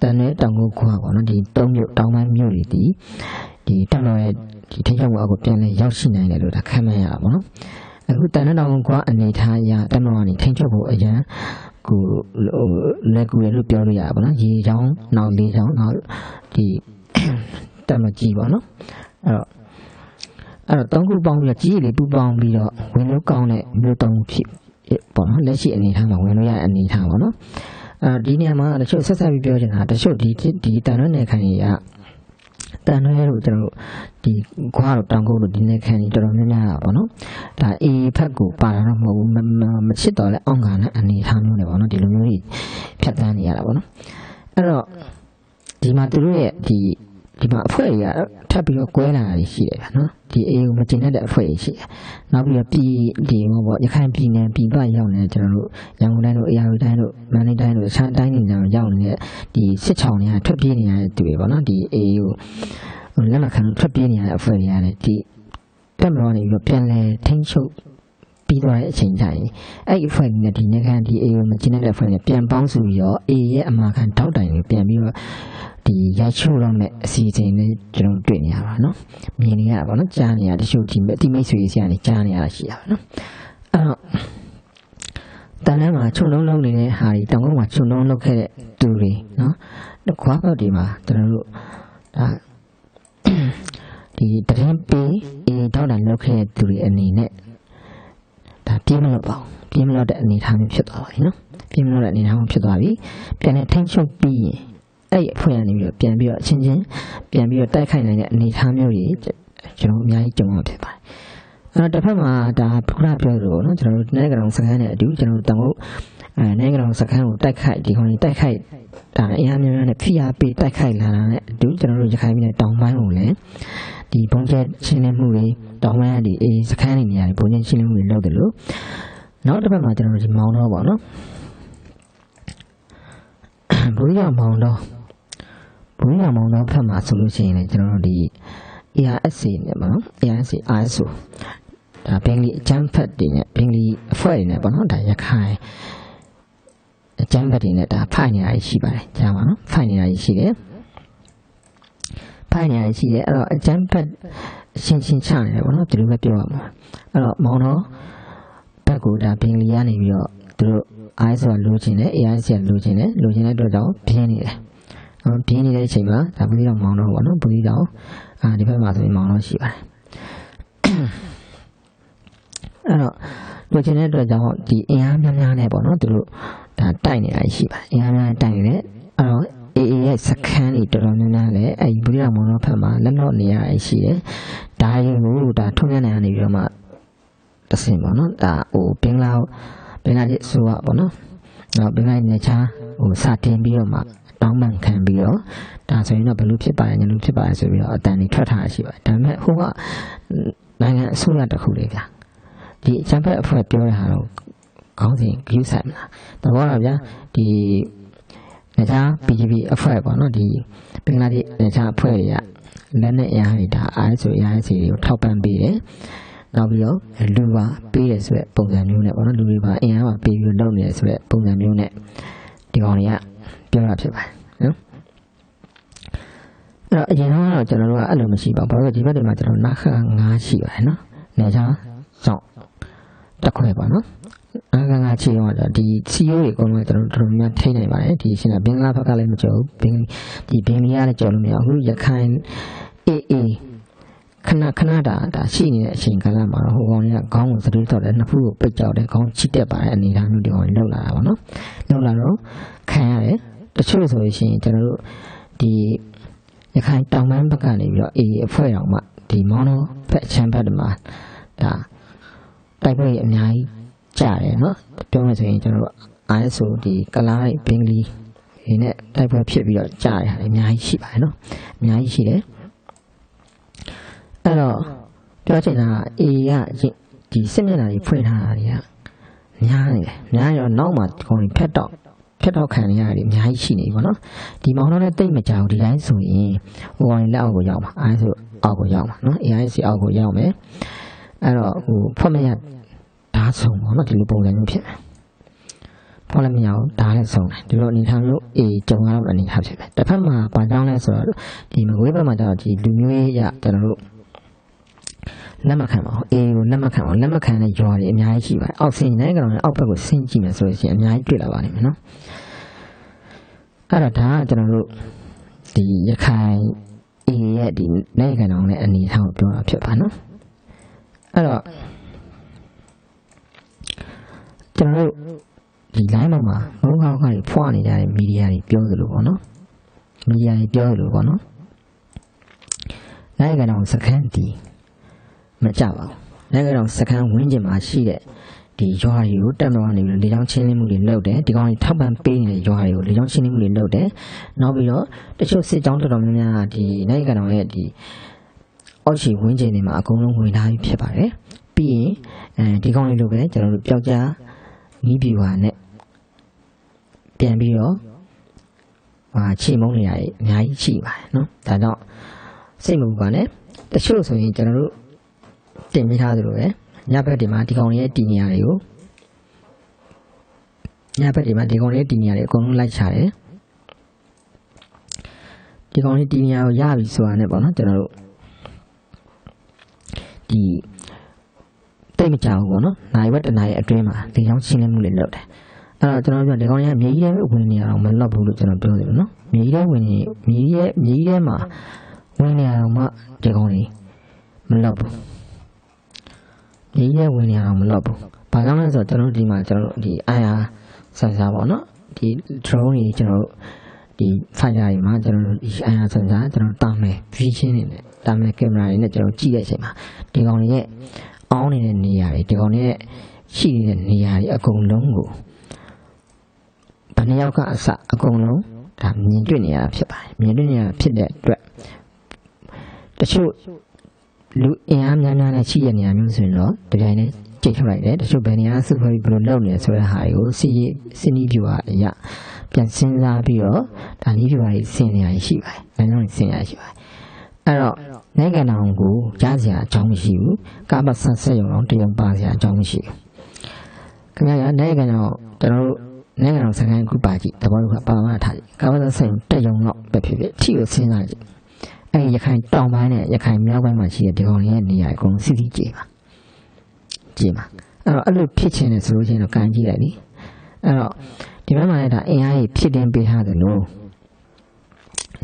တန်တဲ့တောင်ကုန်းခွာပေါ့နော်ဒီတုံးမြို့တောင်ပိုင်းမြို့တွေဒီ ဒီတက်တော်ရဲ့ဒီထိချုပ်မှုအကိုပြန်လဲရောက်ရှိနိုင်တယ်လို့ဒါခံမှန်းရတာပေါ့နော်အခုတန်တဲ့တောင်ကုန်းခွာအနေထားအရတက်တော်ကနေထိချုပ်ဖို့အရန်ကိုလက်ကူရလို့ပြောလို့ရပါဘောနော်ရေချောင်းနောက်လေးချောင်းနောက်ဒီတက်မကြီးပေါ့နော်အဲ့တော့အဲ့တော့သုံးခုပေါင်းပြီးတော့ကြီးလေးပူပေါင်းပြီးတော့ဝင်လို့ကောင်းတဲ့မျိုးသုံးခုဖြစ်ပေါ့နော်လက်ရှိအနေထားမှာဝင်လို့ရတဲ့အနေထားပေါ့နော်အဲဒီနေရာမှာတချို့ဆက်ဆက်ပြီးပြောချင်တာတချို့ဒီဒီတန်ရွက်နယ်ခံကြီးက တန်ရွက်လို့ကျွန်တော်တို့ဒီခွားတို့တောင်ကုန်းတို့ဒီနယ်ခံကြီးတော်တော်များများတာပေါ့နော်ဒါအေးဖက်ကိုပါတာတော့မဟုတ်ဘူးမမချစ်တော့လဲအောင့်ကန်တဲ့အနေထားမျိုးတွေပေါ့နော်ဒီလိုမျိုးကြီးဖြတ်တန်းနေရတာပေါ့နော်အဲ့တော့ဒီမှာသူတို့ရဲ့ဒီ ဒီမှာအဖွဲ့ကြီးကထပ်ပြီးတော့ကွဲလာတာရှိတယ်ဗျာနော်ဒီအေးကိုမတင်တဲ့အဖွဲ့ကြီးရှိတယ်နောက်ပြီးတော့ပြည်ဒီဟောပေါ့ရခိုင်ပြည်နယ်ပြည်ပရောက်နေတဲ့ကျွန်တော်တို့ရန်ကုန်တိုင်းတို့အေရဝတီတိုင်းတို့မန္တလေးတိုင်းတို့အခြားတိုင်းတွေကြောင့်ရောက်နေတဲ့ဒီစစ်ချောင်းတွေကထွက်ပြေးနေရတဲ့သူတွေပေါ့နော်ဒီအေးကိုလက်မခံထွက်ပြေးနေရတဲ့အဖွဲ့တွေကလည်းဒီတက်မလို့နေပြီးတော့ပြန်လဲထိန်းချုပ် ပြီးသွားတဲ့အချိန်ကျရင်အဲ့ဒီအဖွဲ့ကြီးနဲ့ဒီနေခံဒီအေးကိုမကျင်းတဲ့အဖွဲ့နဲ့ပြန်ပေါင်းစုပြီးတော့အေးရဲ့အမာခံတောက်တိုင်ကိုပြန်ပြီးတော့ဒီရချိုးတော့မဲ့အစီအစဉ်လေးကျွန်တော်တွေ့နေရပါတော့မြင်နေရတာပေါ့နော်ကြားနေရတချို့ဒီမဲ့ဒီမိတ်ဆွေစီကနေကြားနေရတာရှိရပါတော့အဲ့တော့တန်လန်းမှာချုံလုံးလုံးနေတဲ့ဟာဒီတောင်ကုန်းမှာချုံလုံးလုံးခဲ့တဲ့သူတွေနော်ဒီခွားပေါက်ဒီမှာကျွန်တော်တို့ဒါဒီတရင်ပေးအေးတောက်တန်လောက်ခဲ့တဲ့သူတွေအနေနဲ့ ဒါပြင်းမလို့ပေါ့ပြင်းမလို့တဲ့အနေအထားမျိုးဖြစ်သွားပါပြီနော်ပြင်းမလို့တဲ့အနေအထားမျိုးဖြစ်သွားပြီပြန်နဲ့ထိန်းချုပ်ပြီးရင်အဲ့ဒီအဖွဲ့ကနေပြီးတော့ပြန်ပြီးတော့အချင်းချင်းပြန်ပြီးတော့တိုက်ခိုက်နိုင်တဲ့အနေအထားမျိုးကြီးကျွန်တော်အများကြီးကြုံရဖြစ်ပါတယ် အဲ့တော့တစ်ဖက်မှာဒါခုနပြောသလိုပေါ့နော်ကျွန်တော်တို့နိုင်ငံကောင်စကန်နဲ့အတူကျွန်တော်တို့တောင်ကုတ်အဲနိုင်ငံကောင်စကန်ကိုတိုက်ခိုက်ဒီကောင်ကြီးတိုက်ခိုက်ဒါအင်အားများများနဲ့ဖိအားပေးတိုက်ခိုက်လာတာနဲ့အတူကျွန်တော်တို့ရခိုင်ပြည်နယ်တောင်ပိုင်းကိုလည်းဒီဘုံကျဲချင်းလင်းမှုတွေတောင်ပိုင်းကဒီအေးစကန်နေနေရတယ်ဘုံကျဲချင်းလင်းမှုတွေလုပ်တယ်လို့နောက်တစ်ဖက်မှာကျွန်တော်တို့ဒီမောင်တော့ပေါ့နော်ဘူးရမောင်တော့ဘဘုံရမောင်တော့ဖက်မှာဆိုလို့ရှိရင်လည်းကျွန်တော်တို့ဒီ ARSA နဲ့ပေါ့နော် ARSA ISO ဒါ ဘင်္ဂလီအချမ်းဖက်တွေနဲ့ဘင်္ဂလီအဖွဲ့တွေနဲ့ပေါ့နော်ဒါရခိုင်အချမ်းဖက်တွေနဲ့ဒါဖိုင်နေရရှိပါတယ်ကြားပါနော်ဖိုင်နေရရှိတယ်ဖိုင်နေရရှိတယ်အဲ့တော့အချမ်းဖက်ရှင်းရှင်းချနေတယ်ပေါ့နော်ဒီလိုပဲပြောရမှာအဲ့တော့မောင်တော့ဘက်ကဒါဘင်္ဂလီကနေပြီးတော့သူတို့ ISO ကလိုချင်တယ် ARSA ကလိုချင်တယ်လိုချင်တဲ့အတွက်ကြောင့်ပြင်းနေတယ်ပြင်းနေတဲ့အချိန်မှာဒါဘူးလီတော့မောင်တော့ပေါ့နော်ဘူးလီတော့အာဒီဘက်မှာဆိုရင်မောင်တော့ရှိပါတယ် အဲ့တော့လိုချင်တဲ့အတွက်ကြောင့်ဒီအင်အားများများနဲ့ပေါ့နော်သူတို့ဒါတိုက်နေတာရှိပါတယ်အင်အားများတိုက်နေတယ်အဲ့တော့ AA ရဲ့စခန်းတွေတော်တော်များများလည်းအဲဒီဘူးလီတော့မောင်တော့ဖက်မှာလက်တော့နေရရှိတယ်ဒါရင်ကိုဒါထုံးရနေရနေပြီးတော့မှတဆင်ပေါ့နော်ဒါဟိုဘင်္ဂလားဘင်္ဂလားဒေ့ရှ်ဆိုပေါ့နော်နောက်ဘင်္ဂလားဒေ့ရှ်နေချာဟိုစတင်ပြီးတော့မှတောင်းပန်ခံပြီးတော့ဒါဆိုရင်တော့ဘယ်လိုဖြစ်ပါလဲညလိုဖြစ်ပါလဲဆိုပြီးတော့အတန်တွေထွက်ထားရှိပါတယ်ဒါပေမဲ့ဟိုကနိုင်ငံအစိုးရတစ်ခုလေးဗျာ ဒီအချမ်းဖက်အဖွဲ့ပြောတဲ့ဟာတော့ခေါင်းစဉ်ဂရုစိုက်မလားတဘောတော့ဗျာဒီနေချာ PGP အဖွဲ့ပေါ့နော်ဒီဘင်္ဂလားဒေ့ရှ်နေချာအဖွဲ့တွေကလက်နဲ့အရာတွေဒါ ISO AIS တွေကိုထောက်ပံ့ပေးတယ်နောက်ပြီးတော့လူပါပေးတယ်ဆိုတဲ့ပုံစံမျိုးနဲ့ပေါ့နော်လူတွေပါအင်အားပါပေးပြီးလုပ်နေတယ်ဆိုတဲ့ပုံစံမျိုးနဲ့ဒီကောင်တွေကပြောတာဖြစ်ပါတယ်နော်အဲ့တော့အရင်ကတော့ကျွန်တော်တို့ကအဲ့လိုမရှိပါဘူးဘာလို့ဒီဘက်တွေမှာကျွန်တော်နာခငါးရှိပါတယ်နော်နေချာကြောင့် တက်ခွဲပါနော်အကငါချီတော့ဒီ CEO တွေအကုန်လုံးကျွန်တော်တို့တော်တော်များထိနေပါတယ်ဒီရှင်ကဘင်္ဂလားဘက်ကလည်းမကြောက်ဘင်ဒီဘင်္ဂလီကလည်းကြောက်လို့မရဘူးအခုရခိုင်အေးအေးခဏခဏတာဒါရှိနေတဲ့အချိန်ကလည်းမှာတော့ဟိုကောင်ကခေါင်းကိုသတိတော်တယ်နှစ်ဖူးကိုပိတ်ကြောက်တယ်ခေါင်းချိတက်ပါတယ်အနေထားမျိုးဒီကောင်လောက်လာတာပေါ့နော်လောက်လာတော့ခံရတယ်တချို့ဆိုလို့ရှိရင်ကျွန်တော်တို့ဒီရခိုင်တောင်ပိုင်းဘက်ကနေပြီးတော့အေးအဖွဲ့တော်မှဒီမောင်းတော့ဖက်ချမ်းဘက်မှာဒါ တိုက်ပွဲအများကြီးကြားတယ်နော်ပြောမယ်ဆိုရင်ကျွန်တော်တို့ ISO ဒီကလားဘင်္ဂလီဒီနဲ့တိုက်ပွဲဖြစ်ပြီးတော့ကြားရတယ်အများကြီးရှိပါတယ်နော်အများကြီးရှိတယ်အဲ့တော့ပြောချင်တာအေကဒီစစ်မျက်နှာကြီးဖွင့်ထားတာတွေကများနေတယ်များရောနောက်မှဒီကောင်တွေဖြတ်တော့ဖြတ်တော့ခံရရတယ်အများကြီးရှိနေပြီပေါ့နော်ဒီမောင်တော့လည်းတိတ်မကြောက်ဒီတိုင်းဆိုရင်ဟိုကောင်လက်အောက်ကိုရောက်မှာအဲဆိုအောက်ကိုရောက်မှာနော် AI စီအောက်ကိုရောက်မယ် အဲ့တော့ဟိုဖွင့်မရဓာတ်ဆုံးပေါ့နော်ဒီလိုပုံစံမျိုးဖြစ်တယ်ဖော်လည်းမရဘူးဒါလည်းဆုံးတယ်ဒီလိုအနေထားမျိုးအေးကြုံရတော့အနေထားဖြစ်တယ်တစ်ဖက်မှာဘာကြောင့်လဲဆိုတော့ဒီမကွေးဘက်မှာကျတော့ဒီလူမျိုးရေးရကျွန်တော်တို့လက်မခံပါဘူးအေးကိုလက်မခံပါဘူးလက်မခံတဲ့ရွာတွေအများကြီးရှိပါတယ်အောက်ဆင်းနေတဲ့ကောင်လည်းအောက်ဘက်ကိုဆင်းကြည့်မယ်ဆိုလို့ရှိရင်အများကြီးတွေ့လာပါလိမ့်မယ်နော်အဲ့တော့ဒါကကျွန်တော်တို့ဒီရခိုင်အေးရဲ့ဒီနိုင်ငံတော်နဲ့အနေထားကိုပြောတာဖြစ်ပါနော် အဲ့တော့ကျွန်တော်တို့ဒီ line မှာဘုံကောက်ကနေဖွာနေကြတဲ့မီဒီယာတွေပြောသလိုပေါ့နော်မီဒီယာတွေပြောသလိုပေါ့နော်နိုင်ငံတော်စခန်းတီမကြပါဘူးနိုင်ငံတော်စခန်းဝင်းကျင်မှာရှိတဲ့ဒီရွာတွေကိုတက်တော့နေပြီးလေကြောင်းချင်းလင်းမှုတွေလုပ်တယ်ဒီကောင်တွေထောက်ပံ့ပေးနေတဲ့ရွာတွေကိုလေကြောင်းချင်းလင်းမှုတွေလုပ်တယ်နောက်ပြီးတော့တချို့စစ်ကြောင်းတော်တော်များများဒီနိုင်ငံတော်ရဲ့ဒီ အောက်ခြေဝင်းကျင်တွေမှာအကုန်လုံးဝင်လာပြီးဖြစ်ပါတယ်ပြီးရင်အဲဒီကောင်တွေလိုပဲကျွန်တော်တို့ပျောက်ကြားနီးပြူဟာနဲ့ပြန်ပြီးတော့ဟာချိန်မုံနေရအများကြီးရှိပါတယ်နော်ဒါကြောင့်စိတ်မပူပါနဲ့တချို့ဆိုရင်ကျွန်တော်တို့တင်ပေးထားသလိုပဲညဘက်ဒီမှာဒီကောင်ရဲ့တီနေရာတွေကိုညဘက်ဒီမှာဒီကောင်ရဲ့တီနေရာတွေအကုန်လုံးလိုက်ချတယ်ဒီကောင်ရဲ့တီနေရာကိုရပြီဆိုတာနဲ့ပေါ့နော်ကျွန်တော်တို့ ဒီတိတ်မကြောက်ဘူးပေါ့နော်နိုင်ဝက်တနားရဲ့အတွင်းမှာဒီကောင်ရှင်းလင်းမှုတွေလုပ်တယ်အဲ့တော့ကျွန်တော်ပြောဒီကောင်ရဲ့မြေကြီးထဲဝင်နေရအောင်မလွတ်ဘူးလို့ကျွန်တော်ပြောတယ်နော်မြေကြီးထဲဝင်နေမြေကြီးရဲ့မြေကြီးထဲမှာဝင်နေရအောင်မှဒီကောင်တွေမလွတ်ဘူးမြေကြီးထဲဝင်နေရအောင်မလွတ်ဘူးဘာကြောင့်လဲဆိုတော့ကျွန်တော်တို့ဒီမှာကျွန်တော်တို့ဒီ IR ဆန်ဆာပေါ့နော်ဒီ drone တွေကျွန်တော်တို့ဒီ fire တွေမှာကျွန်တော်တို့ဒီ IR ဆန်ဆာကျွန်တော်တာမယ် vision တွေနဲ့ တာမယ်ကင်မရာတွေနဲ့ကျွန်တော်ကြည့်တဲ့အချိန်မှာဒီကောင်တွေရဲ့အောင်းနေတဲ့နေရာတွေဒီကောင်တွေရဲ့ရှိနေတဲ့နေရာတွေအကုန်လုံးကိုဘယ်နှယောက်ကအစအကုန်လုံးဒါမြင်တွေ့နေရတာဖြစ်ပါတယ်မြင်တွေ့နေရတာဖြစ်တဲ့အတွက်တချို့လူအင်အားများများနဲ့ရှိရနေရမျိုးဆိုရင်တော့တပြိုင်တည်းကြိတ်ထုတ်လိုက်တယ်တချို့ဘယ်နေရာစုဖွဲ့ပြီးဘယ်လိုလုပ်နေလဲဆိုတဲ့ဟာတွေကိုစီစီနီးပြူဟာအရာပြန်စဉ်းစားပြီးတော့ဒါနည်းပြပါးဆင်နေရရှိပါတယ်။လမ်းကြောင်းဆင်ရရှိပါတယ်။ အဲ့တော့နိုင်ငံတော်ကိုကြားစရာအကြောင်းမရှိဘူး။ကာမဆတ်ဆက်ရုံတော့တရုံပါစရာအကြောင်းမရှိဘူး။ခင်ဗျားနိုင်ငံတော်ကျွန်တော်တို့နိုင်ငံတော်စကန်ခုပါကြည့်တဘောကပါမထားကြည့်ကာမဆတ်ဆက်ရုံတရုံတော့ပဲဖြစ်ဖြစ်ထိကိုစဉ်းစားကြည့်။အဲ့ရခိုင်တောင်ပိုင်းနဲ့ရခိုင်မြောက်ပိုင်းမှာရှိတဲ့ဒီကောင်လေးရဲ့နေရာအကုန်စီစီကြည့်ပါ။ကြည့်ပါ။အဲ့တော့အဲ့လိုဖြစ်ချင်တယ်ဆိုလို့ရှိရင်တော့ကန်ကြည့်လိုက်လေ။အဲ့တော့ဒီဘက်မှာလည်းဒါအင်အားကြီးဖြစ်တင်ပေးထားတယ်လို့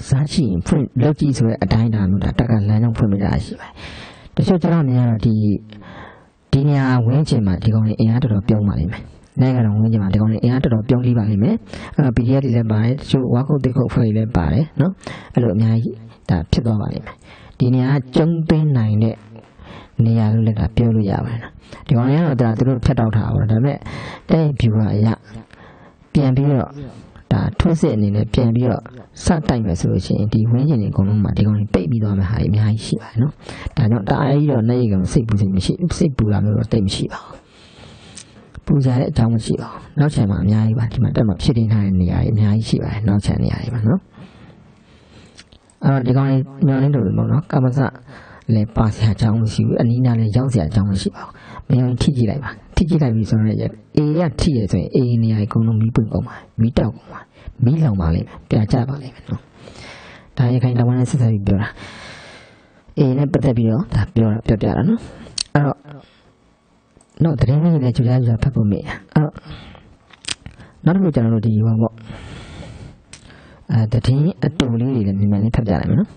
စားရှိရင်ဖွင့်လောက်ကြည့်ဆိုတဲ့အတိုင်းဒါမျိုးဒါတက်ကလမ်းကြောင်းဖွင့်ပေးတာရှိပါတယ်တချို့ကျွန်တော်မြင်ရတော့ဒီဒီနေရာဝင်းချင်မှာဒီကောင်လေးအင်အားတော်တော်ပြုံးပါလိမ့်မယ်နိုင်ငံတော်ဝင်းချင်မှာဒီကောင်လေးအင်အားတော်တော်ပြုံးပြီးပါလိမ့်မယ်အဲ့တော့ PDF တွေလည်းပါတယ်တချို့ဝါခုတ်တိခုတ်ဖွဲ့တွေလည်းပါတယ်နော်အဲ့လိုအများကြီးဒါဖြစ်သွားပါလိမ့်မယ်ဒီနေရာကျုံသိမ်းနိုင်တဲ့နေရာလို့လည်းဒါပြောလို့ရပါတယ်နော်ဒီကောင်လေးကတော့ဒါသူတို့ဖက်တောက်ထားပါတော့ဒါပေမဲ့တဲ့ view ကအရပြန်ပြီးတော့ ဒါထွန်းစစ်အနေနဲ့ပြန်ပြီးတော့စတိုက်မယ်ဆိုလို့ရှိရင်ဒီဝင်းကျင်တွေအကုန်လုံးမှာဒီကောင်တွေပိတ်ပြီးသွားမှာဟာအများကြီးရှိပါတယ်နော်ဒါကြောင့်တအားကြီးတော့နေရီကောင်စိတ်ပူစိတ်မရှိစိတ်ပူတာမျိုးတော့တိတ်မရှိပါဘူးပူကြတဲ့အကြောင်းမရှိပါဘူးနောက်ချင်မှာအများကြီးပါဒီမှာတက်မှာဖြစ်တင်ထားတဲ့နေရာတွေအများကြီးရှိပါတယ်နောက်ချင်နေရာတွေပါနော်အဲ့တော့ဒီကောင်လေးညောင်းလေးတို့ပေါ့နော်ကမ္မစလည်းပါစရာအကြောင်းမရှိဘူးအနီးနားလည်းရောက်စရာအကြောင်းမရှိပါဘူးမင်းထိကြည့်လိုက်ပါ ထိကြည့်လိုက်ပြီဆိုတော့အေးရထိရဆိုရင်အေးနေရာအကုန်လုံးမီးပွင့်ကုန်ပါမီးတောက်ကုန်ပါမီးလောင်ပါလိမ့်မယ်ပြကြပါလိမ့်မယ်နော်ဒါရခိုင်တဝန်နဲ့ဆက်ဆက်ပြီးပြောတာအေးနဲ့ပတ်သက်ပြီးတော့ဒါပြောတာပြောပြတာနော်အဲ့တော့တော့တရင်လေးလည်းကြိုးကြားကြဖတ်ဖို့မေ့အဲ့တော့နောက်တစ်ခုကျွန်တော်တို့ဒီဟောပေါ့အဲတရင်အတူလေးတွေလည်းမြန်မြန်လေးဖတ်ပြလိုက်မယ်နော်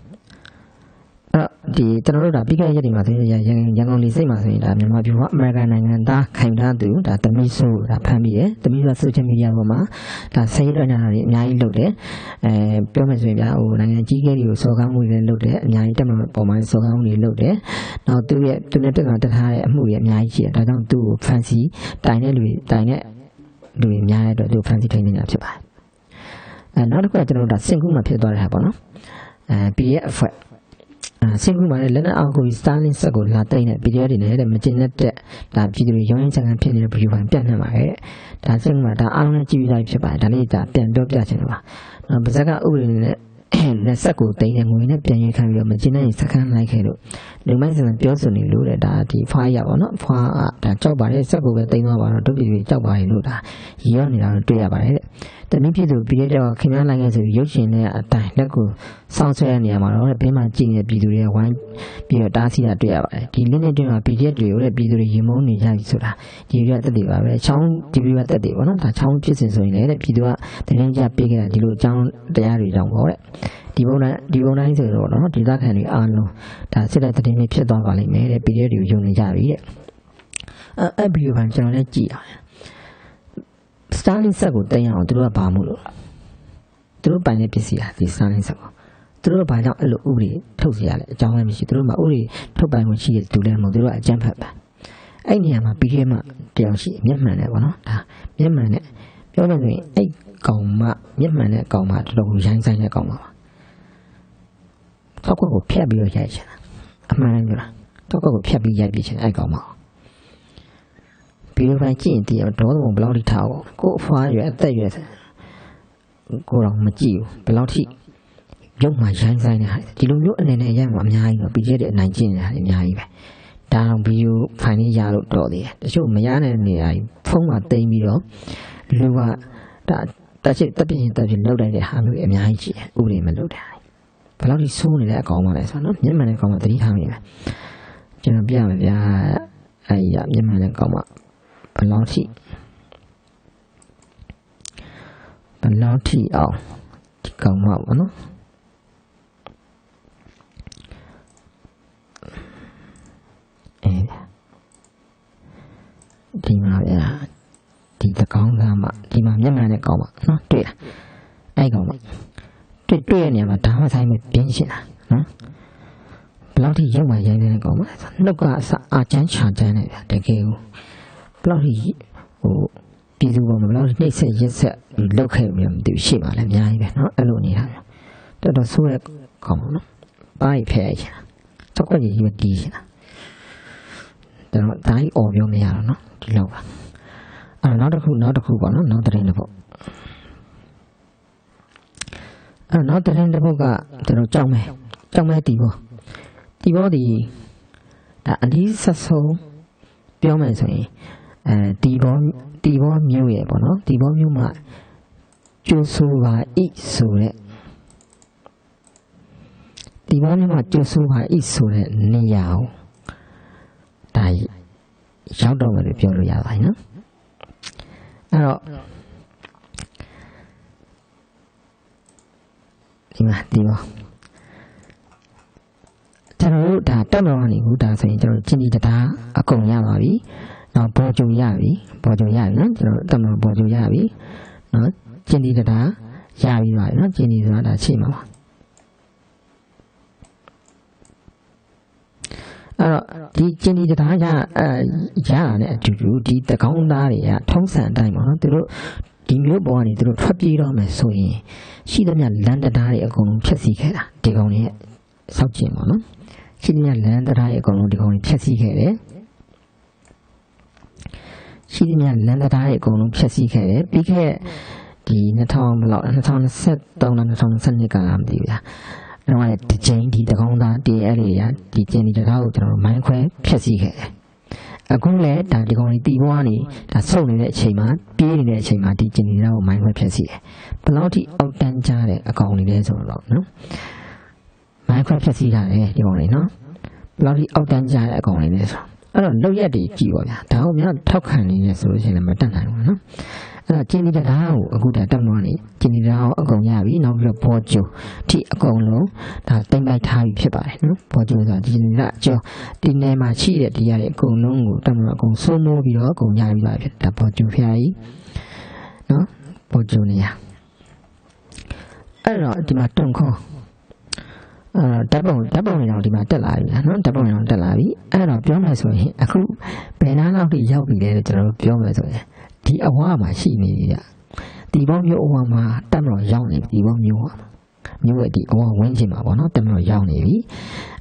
အဲ့ဒီကျွန်တော်တို့ဒါပြီးခဲ့တဲ့ရက်တွေမှာဆိုရင်ရန်ရန်ကုန်လေးစိတ်မှာဆိုရင်ဒါမြန်မာပြည်မှာအမေရိကန်နိုင်ငံသားခိုင်ထားသူဒါသမီးဆိုဒါဖမ်းပြီးတယ်သမီးဆိုဆိုချင်မီဒီယာပေါ်မှာဒါဆေးရညာတွေအများကြီးလုပ်တယ်အဲပြောမယ်ဆိုရင်ဗျာဟိုနိုင်ငံကြီးကဲတွေကိုစော်ကားမှုတွေလုပ်တယ်အများကြီးတက်မှာပေါ်မှာစော်ကားမှုတွေလုပ်တယ်နောက်သူရဲ့သူနဲ့တက်ကတက်ထားတဲ့အမှုတွေအများကြီးရှိတယ်ဒါကြောင့်သူ့ကိုဖမ်းဆီးတိုင်တဲ့လူတွေတိုင်တဲ့လူတွေအများတဲ့အတွက်သူ့ဖမ်းဆီးထိန်းနေတာဖြစ်ပါတယ်အဲနောက်တစ်ခုကကျွန်တော်တို့ဒါစင်ကူးမှာဖြစ်သွားတဲ့ဟာပေါ့နော်အဲ PDF အဖွဲ့ စင်ကူမှာလည်းလက်နက်အောင်ကိုစတာလင်ဆက်ကိုလာတိတ်တဲ့ဗီဒီယိုတွေနဲ့တဲ့မကျင်တဲ့ဒါပြည်သူတွေရောင်းရင်းချန်ဖြစ်နေတဲ့ဗီဒီယိုပိုင်းပြန့်နှံ့ပါတယ်ဒါစင်ကူမှာဒါအားလုံးကြည့်ပြီးသားဖြစ်ပါတယ်ဒါလေးဒါပြန်ပြောပြချင်တယ်ပါပါဇက်ကဥပဒေနဲ့လက်ဆက်ကိုတိတ်တဲ့ငွေနဲ့ပြန်ရခံပြီးတော့မကျင်တဲ့စကန်လိုက်ခဲ့လို့ လူမိုင်းစံပြောဆိုနေလို့တဲ့ဒါဒီဖွားရပါတော့ဖွားဒါကြောက်ပါတယ်ဆက်ကိုပဲတိတ်သွားပါတော့တို့ပြည်တွေကြောက်ပါတယ်လို့ဒါရောနေတာတွေ့ရပါတယ်တဲ့တနည်းဖြစ်သူပြည်တဲ့တော့ခင်ဗျားလိုက်ခဲ့ဆိုရုပ်ရှင်နဲ့အတိုင်းလက်ကိုစောင့်ဆွဲတဲ့နေရာမှာတော့ဘေးမှာကြည့်နေတဲ့ပြည်သူတွေဝိုင်းပြီးတော့တားဆီးတာတွေ့ရပါတယ်ဒီလင်းနဲ့တွင်မှာပြည်တဲ့တွေကိုလည်းပြည်သူတွေရင်မုန်းနေကြပြီဆိုတာဒီရတက်တယ်ပါပဲချောင်းဒီပြတက်တယ်ပေါ့နော်ဒါချောင်းဖြစ်စဉ်ဆိုရင်လည်းပြည်သူကတကယ်ကြပေးခဲ့တာဒီလိုအကြောင်းတရားတွေကြောင့်ပေါ့တဲ့ဒီပုံတိုင်းဒီပုံတိုင်းဆိုတော့နော်ဒေသခံတွေအားလုံးဒါစစ်တဲ့တည်င်းတွေဖြစ်သွားပါလိမ့်မယ်တဲ့ပြည်တဲ့တွေကိုယုံနေကြပြီတဲ့အဲအဲ့ဗီဒီယိုကကျွန်တော်လည်းကြည့်ရတယ်စတာလင်ဆက်ကိုတင်ရအောင်သူတို့ကဘာမို့လို့သူတို့ပိုင်တဲ့ပစ္စည်းဟာဒီစတာလင်ဆက်ကိုသူတို့ဘာကြောင့်အဲ့လိုဥပဒေထုတ်စီရလဲအကြောင်းလည်းမရှိသူတို့မှဥပဒေထုတ်ပိုင်ခွင့်ရှိတဲ့သူလည်းမဟုတ်သူတို့ကအကြမ်းဖက်ပါအဲ့နေရာမှာပြီးခဲ့မှတရားရှိမျက်မှန်တယ်ပေါ့နော်ဒါမျက်မှန်နဲ့ပြောလို့ဆိုရင်အဲ့ကောင်မမျက်မှန်တဲ့ကောင်မတော်တော်ရိုင်းဆိုင်တဲ့ကောင်မပါ တော့ကိုဖျက်ပြီးတော့ရိုက်ချင်တာအမှန်တမ်းပြောတာတော့ကိုဖျက်ပြီးရိုက်ပြီးချင်အဲ့ကောင်မပြီးတော့ကြည့်ရင်တည်တော့ဒေါသဘုံဘယ်လောက်ထိထားအောင်ကိုအဖွားရွယ်အသက်ရွယ်ကိုတော့မကြည့်ဘူးဘယ်လောက်ထိရုပ်မှရိုင်းဆိုင်တဲ့ဟာဒီလိုမျိုးအနေနဲ့ရမှာအများကြီးတော့ပြီးခဲ့တဲ့အနိုင်ကျင့်နေတာအများကြီးပဲဒါတော့ဗီဒီယိုဖိုင်လေးရလို့တော်သေးတယ်တချို့မရတဲ့နေရာကြီးဖုန်းမှာတင်ပြီးတော့လူကဒါတက်ချစ်တက်ပြင်းတက်ပြင်းလောက်လိုက်တဲ့ဟာမျိုးအများကြီးရှိတယ်ဥပဒေမလုပ်တဲ့ဟာ ဘယ်လောက်ထိဆိုးနေတဲ့အကောင်မလဲဆိုတော့မျက်မှန်တဲ့ကောင်မသတိထားမိမယ်ကျွန်တော်ပြမယ်ဗျာအဲ့ရမျက်မှန်တဲ့ကောင်မဘယ်လောက်ထိဘယ်လောက်ထိအောင်ဒီကောင်မပေါ့နော်အဲဒီမှာဗျာဒီတကောင်းသားမှဒီမှာမျက်မှန်တဲ့ကောင်မနော်တွေ့လားအဲ့ကောင်မ တွေ့တွေ့ရနေမှာဒါမှဆိုင်မပြင်းရှင်းတာနော်ဘယ်လောက်ထိရုပ်မှရိုင်းနေတဲ့ကောင်မနှုတ်ကအစအာချမ်းချာချမ်းနေဗျာတကယ်ကိုဘယ်လောက်ထိဟိုပြည်သူပေါ်မှာဘယ်လောက်ထိနှိမ့်ဆက်ရက်ဆက်လောက်ခဲ့မြင်မသိရှိပါလဲအများကြီးပဲနော်အဲ့လိုနေတာတော်တော်ဆိုးတဲ့ကောင်မနော်ပိုင်းဖဲချင်တာတော့ကြီးမတီးချင်တာကျွန်တော်ဒါကြီးអော်ပြောမရတော့နော်ဒီလောက်ပါအဲ့နောက်တစ်ခုနောက်တစ်ခုပေါ့နော်နောက်တစ်ရင်တစ်ခု အဲ့တော့နောက်သတင်းတစ်ပုဒ်ကကျွန်တော်ကြောက်မယ်ကြောက်မယ်တီဘောတီဘောဒီဒါအဒီဆက်ဆုံးပြောမယ်ဆိုရင်အဲတီဘောတီဘောမျိုးရဲ့ပေါ့နော်တီဘောမျိုးမှာကျိုးဆိုပါဤဆိုတဲ့တီဘောမျိုးမှာကျိုးဆိုပါဤဆိုတဲ့နေရာကိုဒါရောက်တော့မယ်လို့ပြောလို့ရပါတယ်နော်အဲ့တော့ ဒီမှာဒီမှာကျွန်တော်တို့ဒါတက်တော်ကနေဘူးဒါဆိုရင်ကျွန်တော်ချင်းဒီတတာအကုန်ရပါပြီ။နောက်ပေါ်ကြုံရပြီပေါ်ကြုံရပြီနော်ကျွန်တော်တက်တော်ပေါ်ကြုံရပြီနော်ချင်းဒီတတာရပြီပါနော်ချင်းဒီဆိုတာဒါရှိမှာပါအဲ့တော့ဒီချင်းဒီတတာရအဲရတာနဲ့အတူတူဒီတကောင်းသားတွေကထုံးစံအတိုင်းပါနော်သူတို့ ဒီမျိုးပေါ်ကနေသူတို့ထွက်ပြေးတော့မယ်ဆိုရင်ရှိသမျှလန်တတားတွေအကုန်လုံးဖျက်ဆီးခဲ့တာဒီကောင်တွေရဲ့စောက်ကျင်ပါနော်ရှိသမျှလန်တတားတွေအကုန်လုံးဒီကောင်တွေဖျက်ဆီးခဲ့တယ်ရှိသမျှလန်တတားတွေအကုန်လုံးဖျက်ဆီးခဲ့တယ်ပြီးခဲ့ဒီ2000ဘလောက်2023လား2022ကလားမသိဘူးလားတော့လည်းဒီချိန်ဒီတကောင်းသား TL တွေကဒီကျင်းဒီတကားကိုကျွန်တော်တို့မိုင်းခွဲဖျက်ဆီးခဲ့တယ် အခုလည်းဒါဒီကောင်ကြီးတီပွားနေဒါစုံနေတဲ့အချိန်မှာပြေးနေတဲ့အချိန်မှာဒီကျင်နေတာကိုမိုင်းခွဲဖြစ်စီတယ်ဘယ်လောက်ထိအောက်တန်းကြတဲ့အကောင်လေးလဲဆိုတော့နော်မိုင်းခွဲဖြစ်စီတာလေဒီကောင်လေးနော်ဘယ်လောက်ထိအောက်တန်းကြတဲ့အကောင်လေးလဲဆိုတော့အဲ့တော့လောက်ရက်တွေကြည့်ပါဗျာဒါကိုများထောက်ခံနေနေဆိုလို့ရှိရင်လည်းမတတ်နိုင်ဘူးနော် အဲ့တော့ကျင်းနေတဲ့ဓာတ်ကိုအခုဒါတက်လို့နေကျင်းနေတဲ့ဓာတ်ကိုအကုန်ရပြီနောက်ပြီးတော့ပေါ်ကျုံထိအကုန်လုံးဒါတိမ့်ပိုက်ထားပြီဖြစ်ပါတယ်နော်ပေါ်ကျုံဆိုတာကျင်းနေတဲ့အကျော်ဒီနယ်မှာရှိတဲ့ဒီရတဲ့အကုန်လုံးကိုတက်လို့အကုန်စိုးမိုးပြီးတော့အကုန်ရပြီပါဖြစ်ဒါပေါ်ကျုံဖျားကြီးနော်ပေါ်ကျုံနေရအဲ့တော့ဒီမှာတုံခေါ်အဲဓာတ်ပုံဓာတ်ပုံတွေတော့ဒီမှာတက်လာပြီနော်ဓာတ်ပုံတွေတော့တက်လာပြီအဲ့တော့ပြောမယ်ဆိုရင်အခုဘယ်နားလောက်ထိရောက်ပြီလဲလို့ကျွန်တော်တို့ပြောမယ်ဆိုရင် ဒီအဝါမှာရှိနေပြီဗျဒီဘောမျိုးအဝါမှာတက်မလို့ရောက်နေဒီဘောမျိုးဟာမျိုးရဲ့ဒီအဝါဝင်းချင်မှာပေါ့နော်တက်မလို့ရောက်နေပြီ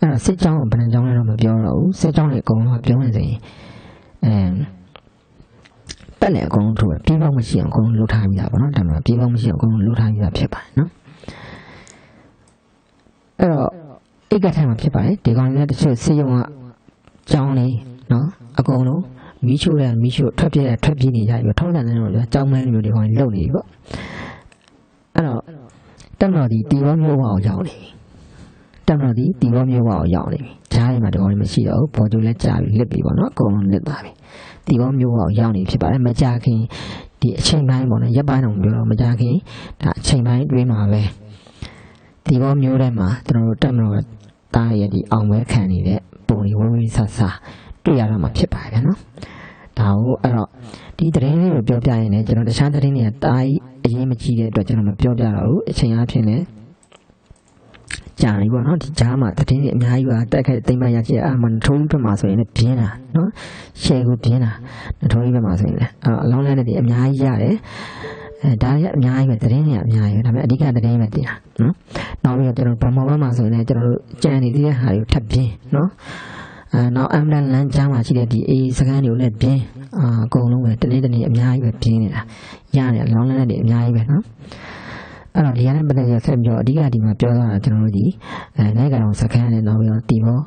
အဲ့တော့စစ်ကြောင်းဘယ်နှကြောင်းလဲတော့မပြောတော့ဘူးစစ်ကြောင်းတွေအကုန်လုံးပြောနေဆိုရင်အဲတက်နေအကုန်လုံးထိုးပြေးပေါင်းမရှိအောင်အကုန်လုံးလှုပ်ထားပြီးသားပေါ့နော်တက်မလို့ပြေးပေါင်းမရှိအောင်အကုန်လုံးလှုပ်ထားပြီးသားဖြစ်ပါတယ်နော်အဲ့တော့အိတ်ကထိုင်မှာဖြစ်ပါတယ်ဒီကောင်လေးတချို့စေယုံကကြောင်းနေနော်အကုန်လုံး မီးချိုးတဲ့မီးချိုးထွက်ပြေးတဲ့ထွက်ပြေးနေကြပြီထုံးစံတဲ့လိုကြောင်းမဲမျိုးတွေကောင်လုံနေပြီပေါ့အဲ့တော့တက်တော်ဒီတီဘောမျိုးဝအောင်ရောက်နေပြီတက်တော်ဒီတီဘောမျိုးဝအောင်ရောက်နေပြီဈားရမှာတော့မရှိတော့ဘူးပေါ်ကျိုးလဲကြာပြီလစ်ပြီပေါ့နော်အကုန်လုံးလစ်သွားပြီတီဘောမျိုးဝအောင်ရောက်နေဖြစ်ပါတယ်မကြခင်ဒီအချိန်ပိုင်းပေါ့နော်ရက်ပိုင်းတော့ပြောတော့မကြခင်ဒါအချိန်ပိုင်းတွင်းမှာပဲဒီဘောမျိုးထဲမှာကျွန်တော်တို့တက်မလို့တားရည်ဒီအောင်ပွဲခံနေတဲ့ပုံလေးဝင်းဝင်းဆဆ တွေ့ရတော့မှာဖြစ်ပါတယ်နော်ဒါကိုအဲ့တော့ဒီသတင်းလေးကိုပြောပြရင်လည်းကျွန်တော်တခြားသတင်းတွေကတားအရင်မကြည့်တဲ့အတွက်ကျွန်တော်မပြောပြတော့ဘူးအချိန်အားဖြင့်လည်းကြာပြီပေါ့နော်ဒီကြားမှာသတင်းတွေအများကြီးပါတက်ခဲ့တိမ်မရရှိအာမန်ထုံးဘက်မှာဆိုရင်လည်းပြင်းတာနော်ရှယ်ကိုပြင်းတာထုံးဘက်မှာဆိုရင်လည်းအလောင်းလဲတွေအများကြီးရတယ်အဲဒါရအများကြီးပဲသတင်းတွေအများကြီးပဲဒါပေမဲ့အဓိကသတင်းပဲတင်တာနော်နောက်ပြီးတော့ကျွန်တော်ဗမာဘက်မှာဆိုရင်လည်းကျွန်တော်တို့ကြံနေတဲ့ဟာတွေကိုထပ်ပြင်းနော် အဲနောက်အမ်လန်လန်ချမ်းမှာရှိတဲ့ဒီအေးစကန်တွေကိုလည်းပြင်းအာအကုန်လုံးပဲတနေ့တနေ့အများကြီးပဲပြင်းနေတာရတယ်လောင်းလဲတွေအများကြီးပဲနော်အဲ့တော့ဒီကနေ့ပတ်သက်ရဆက်ပြောအဓိကဒီမှာပြောတာကျွန်တော်တို့ဒီအဲနိုင်ကောင်စကန်နဲ့နောက်ပြီးတော့တီဘော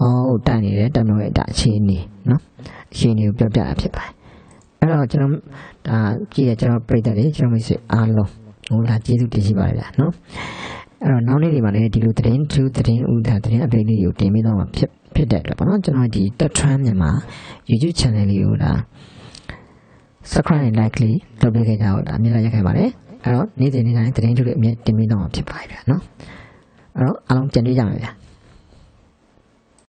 အော်တိုက်နေတဲ့တမလို့ရဲ့ဒါအခြေအနေနော်အခြေအနေကိုပြောပြတာဖြစ်ပါတယ်အဲ့တော့ကျွန်တော်ဒါကြည့်ရကျွန်တော်ပြိတ္တတွေကျွန်တော်မိတ်ဆွေအားလုံးဟိုလာကျေးဇူးတင်ရှိပါတယ်ဗျာနော်အဲ့တော့နောက်နေ့ဒီမှာလည်းဒီလိုသတင်းသူသတင်းဥဒါသတင်းအပိတ်လေးကိုတင်ပေးတော့မှာဖြစ် ဖြစ်တဲ့အတွက်ပေါ့နော်ကျွန်တော်ဒီတက်ထရမ်းမြန်မာ YouTube channel လေးကိုဒါ subscribe and like လေးလုပ်ပေးခဲ့ကြတော့ဒါအမြဲတမ်းရက်ခဲ့ပါတယ်အဲ့တော့နေ့စဉ်နေ့တိုင်းသတင်းတွေအမြဲတင်ပေးတော့မှာဖြစ်ပါတယ်ဗျာနော်အဲ့တော့အားလုံးကြံတွေ့ကြပါဗျာ